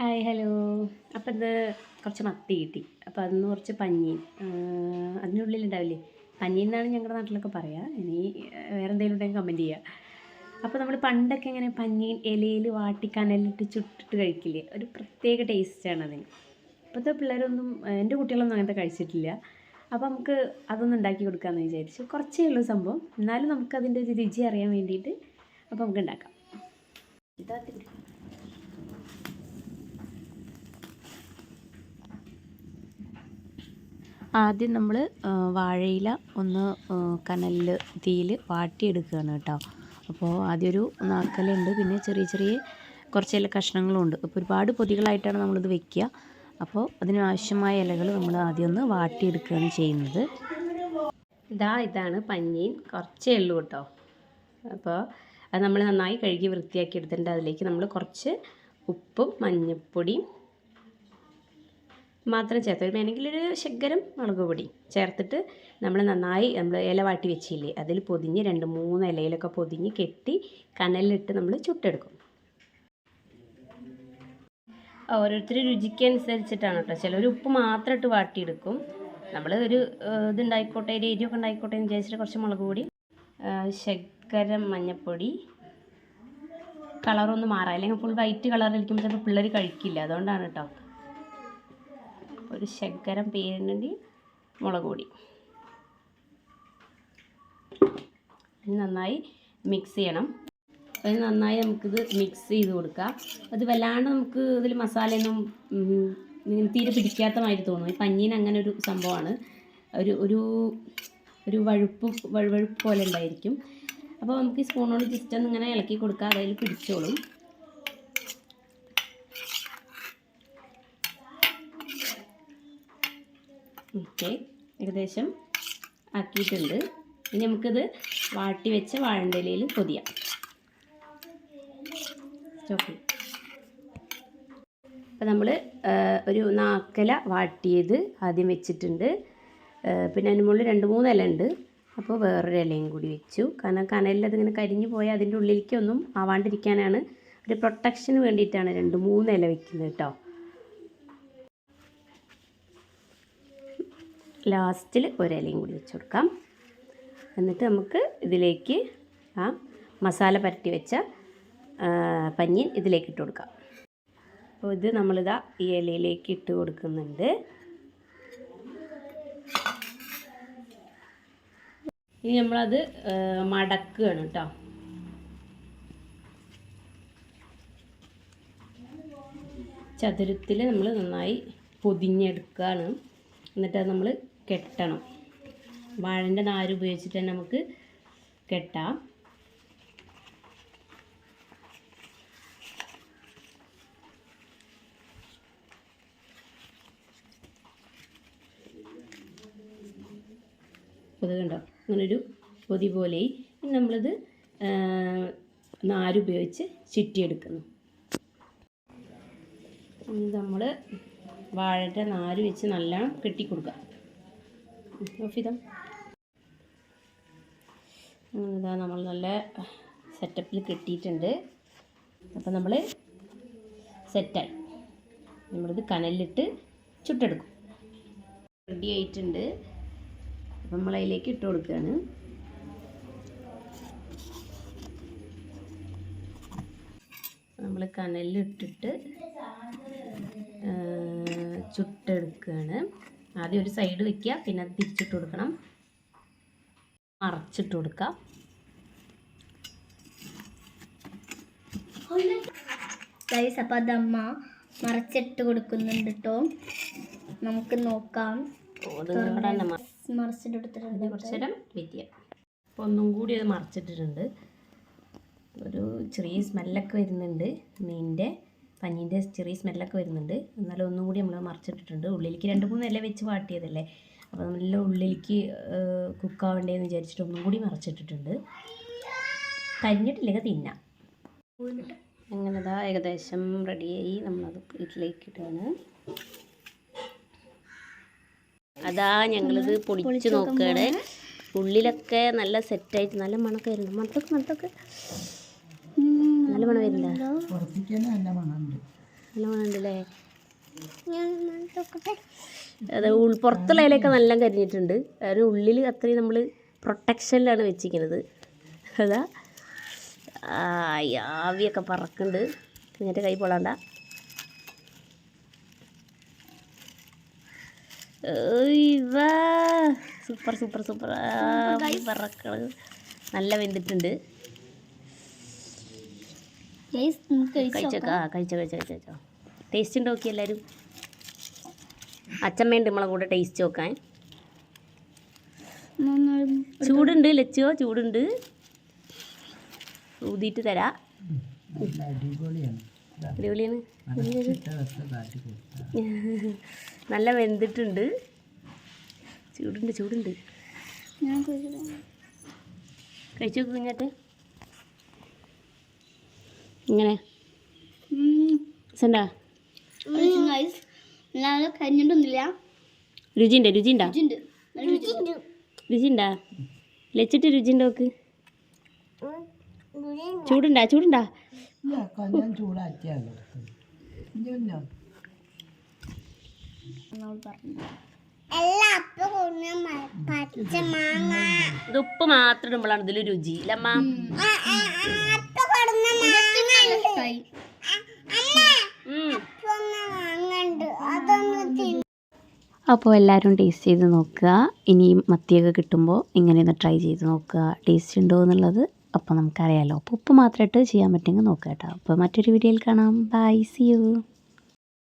Hi hello. അപ്പം ഇത് കുറച്ച് മത്തി കിട്ടി. അപ്പോൾ അതിന് കുറച്ച് പഞ്ഞീൻ അതിനുള്ളിൽ ഉണ്ടാവില്ലേ? പഞ്ഞീൻ എന്നാണ് ഞങ്ങളുടെ നാട്ടിലൊക്കെ പറയുക ഇനി വേറെ എന്തെങ്കിലും ഉണ്ടെങ്കിൽ കമന്റ് ചെയ്യുക അപ്പോൾ നമ്മൾ പണ്ടൊക്കെ ഇങ്ങനെ പഞ്ഞീൻ ഇലയിൽ വാട്ടി കനലിട്ട് ചുട്ടിട്ട് കഴിക്കില്ലേ? ഒരു പ്രത്യേക ടേസ്റ്റാണ് അതിന്. ഇപ്പോഴത്തെ പിള്ളേരൊന്നും എന്റെ കുട്ടികളൊന്നും അങ്ങനത്തെ കഴിച്ചിട്ടില്ല. അപ്പോൾ നമുക്ക് അതൊന്നും ഉണ്ടാക്കി കൊടുക്കാമെന്ന് വിചാരിച്ചു. കുറച്ചേ ഉള്ളൂ സംഭവം. എന്നാലും നമുക്കതിന്റെ ഒരു രുചി അറിയാൻ വേണ്ടിയിട്ട് അപ്പോൾ നമുക്ക് ഉണ്ടാക്കാം. ഇതാ ആദ്യം നമ്മൾ വാഴയില ഒന്ന് കനലിൽ തീയിൽ വാട്ടിയെടുക്കുകയാണ് കേട്ടോ. അപ്പോൾ ആദ്യം ഒരു നാക്കലുണ്ട് പിന്നെ ചെറിയ ചെറിയ കുറച്ച് കഷ്ണങ്ങളും ഉണ്ട് അപ്പോൾ ഒരുപാട് പൊതികളായിട്ടാണ് നമ്മളിത് വെക്കുക. അപ്പോൾ അതിനാവശ്യമായ ഇലകൾ നമ്മൾ ആദ്യം ഒന്ന് വാട്ടിയെടുക്കുകയാണ് ചെയ്യുന്നത്. ഇതാ ഇതാണ് പഞ്ഞീൻ. കുറച്ചേ ഉള്ളൂ കേട്ടോ. അപ്പോൾ അത് നമ്മൾ നന്നായി കഴുകി വൃത്തിയാക്കി എടുത്തിട്ടുണ്ട്. അതിലേക്ക് നമ്മൾ കുറച്ച് ഉപ്പും മഞ്ഞൾപ്പൊടിയും മാത്രം ചേർത്ത്. വേണമെങ്കിൽ ഒരു ശകരം മുളക് പൊടി ചേർത്തിട്ട് നമ്മൾ നന്നായി നമ്മൾ ഇല വാട്ടി വെച്ചില്ലേ അതിൽ പൊതിഞ്ഞ് രണ്ട് മൂന്ന് ഇലയിലൊക്കെ പൊതിഞ്ഞ് കെട്ടി കനലിലിട്ട് നമ്മൾ ചുട്ടെടുക്കും. ഓരോരുത്തർ രുചിക്ക് അനുസരിച്ചിട്ടാണ് കേട്ടോ ചിലർ ഉപ്പ് മാത്രം ഇട്ട് വാട്ടിയെടുക്കും. നമ്മൾ ഒരു ഇതുണ്ടായിക്കോട്ടെ ഒരു എരിവൊക്കെ ഉണ്ടായിക്കോട്ടെ എന്ന് വിചാരിച്ചിട്ട് കുറച്ച് മുളക് പൊടി ശർക്കര മഞ്ഞൾപ്പൊടി കളറൊന്ന് മാറാം. അല്ലെങ്കിൽ ഫുൾ വൈറ്റ് കളറിൽ കളറിലിരിക്കുമ്പോൾ ചിലപ്പോൾ പിള്ളേർ കഴിക്കില്ല. അതുകൊണ്ടാണ് കേട്ടോ ഒരു ശർക്കരം പേരിനുണ്ടി മുളക് പൊടി. നന്നായി മിക്സ് ചെയ്യണം. അത് നന്നായി നമുക്കിത് മിക്സ് ചെയ്ത് കൊടുക്കാം. അത് വല്ലാണ്ട് നമുക്ക് ഇതിൽ മസാലയൊന്നും ഇങ്ങനെ തീരെ പിടിക്കാത്ത മാതിരി തോന്നും. ഈ പഞ്ഞീന് അങ്ങനെ ഒരു സംഭവമാണ്. ഒരു ഒരു ഒരു വഴുപ്പ് വഴുവഴുപ്പ് പോലെ ഉണ്ടായിരിക്കും. അപ്പോൾ നമുക്ക് ഈ സ്പൂണോട് ജസ്റ്റ് ഒന്ന് ഇങ്ങനെ ഇളക്കി കൊടുക്കാം. അതിൽ പിടിച്ചോളും. ഓക്കെ ഏകദേശം ആക്കിയിട്ടുണ്ട്. ഇനി നമുക്കിത് വാട്ടി വെച്ച വാഴണ്ടലയിൽ പൊതിയാം. ഓക്കെ അപ്പോൾ നമ്മൾ ഒരു നാക്കല വാട്ടിയത് ആദ്യം വെച്ചിട്ടുണ്ട്. പിന്നെ അതിന് മുകളിൽ രണ്ട് മൂന്ന് ഇല ഉണ്ട്. അപ്പോൾ വേറൊരു ഇലയും കൂടി വെച്ചു. കാരണം കനലിൽ അതിങ്ങനെ കരിഞ്ഞു പോയാൽ അതിന്റെ ഉള്ളിലേക്കൊന്നും ആവാണ്ടിരിക്കാനാണ്. ഒരു പ്രൊട്ടക്ഷന് വേണ്ടിയിട്ടാണ് രണ്ട് മൂന്ന് ഇല വെക്കുന്നത് കേട്ടോ. ലാസ്റ്റിൽ ഒരലയും കൂടി വെച്ച് കൊടുക്കാം. എന്നിട്ട് നമുക്ക് ഇതിലേക്ക് ആ മസാല പരട്ടി വെച്ച പഞ്ഞി ഇതിലേക്ക് ഇട്ട് കൊടുക്കാം. അപ്പോൾ ഇത് നമ്മളിതാ ഈ ഇലയിലേക്ക് ഇട്ട് കൊടുക്കുന്നുണ്ട്. ഇനി നമ്മളത് മടക്കുകയാണ് കേട്ടോ. ചതുരത്തിൽ നമ്മൾ നന്നായി പൊതിഞ്ഞെടുക്കുകയാണ്. എന്നിട്ട് നമ്മൾ കെട്ടണം. വാഴന്റെ നാര് ഉപയോഗിച്ചിട്ട് തന്നെ നമുക്ക് കെട്ടാം. അത് കണ്ടോ? അങ്ങനൊരു പൊതി പോലെ ഇനി നമ്മളിത് നാരുപയോഗിച്ച് ചുറ്റിയെടുക്കുന്നു നമ്മൾ വാഴയുടെ നാര് വെച്ച് നല്ല കെട്ടിക്കൊടുക്കുക. ഓഫിതം ഇതാ നമ്മൾ നല്ല സെറ്റപ്പിൽ കെട്ടിയിട്ടുണ്ട്. അപ്പം നമ്മൾ സെറ്റായി നമ്മളിത് കനലിലിട്ട് ചുട്ടെടുക്കും. റെഡി ആയിട്ടുണ്ട്. അപ്പം നമ്മൾ അതിലേക്ക് ഇട്ട് കൊടുക്കുകയാണ്. നമ്മൾ കനലിലിട്ടിട്ട് ചുട്ടെടുക്കുകയാണ് ആദ്യം ഒരു സൈഡ് വെക്കുക പിന്നെ അത് തിരിച്ചിട്ട് കൊടുക്കണം. മറച്ചിട്ട് കൊടുക്കാം ഗൈസ് അപ്പം അമ്മ മറച്ചിട്ട് കൊടുക്കുന്നുണ്ട് കേട്ടോ നമുക്ക് നോക്കാം. കൊടുത്തിട്ടുണ്ട് മറച്ചിട്ട് എടുത്തിട്ടുണ്ട് കുറച്ച് നേരം വെയിറ്റ് ചെയ്യാം. അപ്പോൾ ഒന്നും കൂടി അത് മറച്ചിട്ടിട്ടുണ്ട്. ഒരു ചെറിയ സ്മെല്ലൊക്കെ വരുന്നുണ്ട് മീനിന്റെ പഞ്ഞീന്റെ ചെറിയ സ്മെല്ലൊക്കെ വരുന്നുണ്ട്. എന്നാലും ഒന്നും കൂടി നമ്മൾ മറച്ചിട്ടിട്ടുണ്ട്. ഉള്ളിലേക്ക് രണ്ട് മൂന്ന് ഇല വെച്ച് വാട്ടിയതല്ലേ? അപ്പോൾ നല്ല ഉള്ളിലേക്ക് കുക്കാവണ്ടേന്ന് വിചാരിച്ചിട്ട് ഒന്നും കൂടി മറച്ചിട്ടിട്ടുണ്ട്. കരിഞ്ഞിട്ടില്ലെങ്കിൽ തിന്നാം. അങ്ങനെ ഇതാ ഏകദേശം റെഡിയായി നമ്മളത് വീട്ടിലേക്ക് ഇടുകയാണ് അതാ ഞങ്ങളിത് പൊളിച്ച് നോക്കുകയാണ് ഉള്ളിലൊക്കെ നല്ല സെറ്റായിട്ട് നല്ല മണക്കായിരുന്നു മണത്തൊക്കെ മണത്തൊക്കെ. നല്ല മണം വരുന്നുണ്ടോ. നല്ല അത് പുറത്തുള്ള ഇലയൊക്കെ നല്ല കരിഞ്ഞിട്ടുണ്ട്. അതിന് ഉള്ളിൽ അത്രയും നമ്മൾ പ്രൊട്ടക്ഷനിലാണ് വെച്ചിരിക്കുന്നത്. അതാ. ആവിയൊക്കെ പറക്കുന്നുണ്ട്. എന്നിട്ട് കൈ പൊള്ളാണ്ട. Super super super. പറക്കണത് നല്ല വെന്തിട്ടുണ്ട്. ഗൈസ് കഴിച്ചേക്ക ആ കഴിച്ചോ കഴിച്ചോ കഴിച്ചോ കഴിച്ചോ. ടേസ്റ്റ് ഉണ്ട് നോക്കി എല്ലാവരും അച്ഛമ്മയുണ്ട് നമ്മളെ കൂടെ ടേസ്റ്റ് നോക്കാൻ. നോക്കാം. ചൂടുണ്ട് ലച്ചോ ചൂടുണ്ട്. ഊതിയിട്ട് തരാ. അടിപൊളിയാണ്. നല്ല വെന്തിട്ടുണ്ട്. ചൂടുണ്ട് ചൂടുണ്ട്. കഴിച്ചു നോക്ക് കുഞ്ഞാട്ട് ഇങ്ങനെ. സണ്ടാ ഗൈസ് നല്ല കരിഞ്ഞിട്ടൊന്നുമില്ല. രുചിയുണ്ടോ? ലച്ചിട്ട് രുചിയുണ്ടോ നോക്ക് ചൂടുണ്ടാ? ചൂടുണ്ടാ? ഇത് ഉപ്പ് മാത്രം ഇടുമ്പോഴാണ് ഇതിൽ രുചി ഇല്ലമ്മ. ഉം. അപ്പോൾ എല്ലാവരും ടേസ്റ്റ് ചെയ്ത് നോക്കുക. ഇനിയും മത്തിയൊക്കെ കിട്ടുമ്പോൾ ഇങ്ങനെ ഒന്ന് ട്രൈ ചെയ്ത് നോക്കുക. ടേസ്റ്റ് ഉണ്ടോ എന്നുള്ളത് അപ്പോൾ നമുക്കറിയാമല്ലോ അപ്പോൾ ഉപ്പ് മാത്രമായിട്ട് ചെയ്യാൻ പറ്റുമെങ്കിൽ നോക്കുക കേട്ടോ. അപ്പോൾ മറ്റൊരു വീഡിയോയിൽ കാണാം. By C U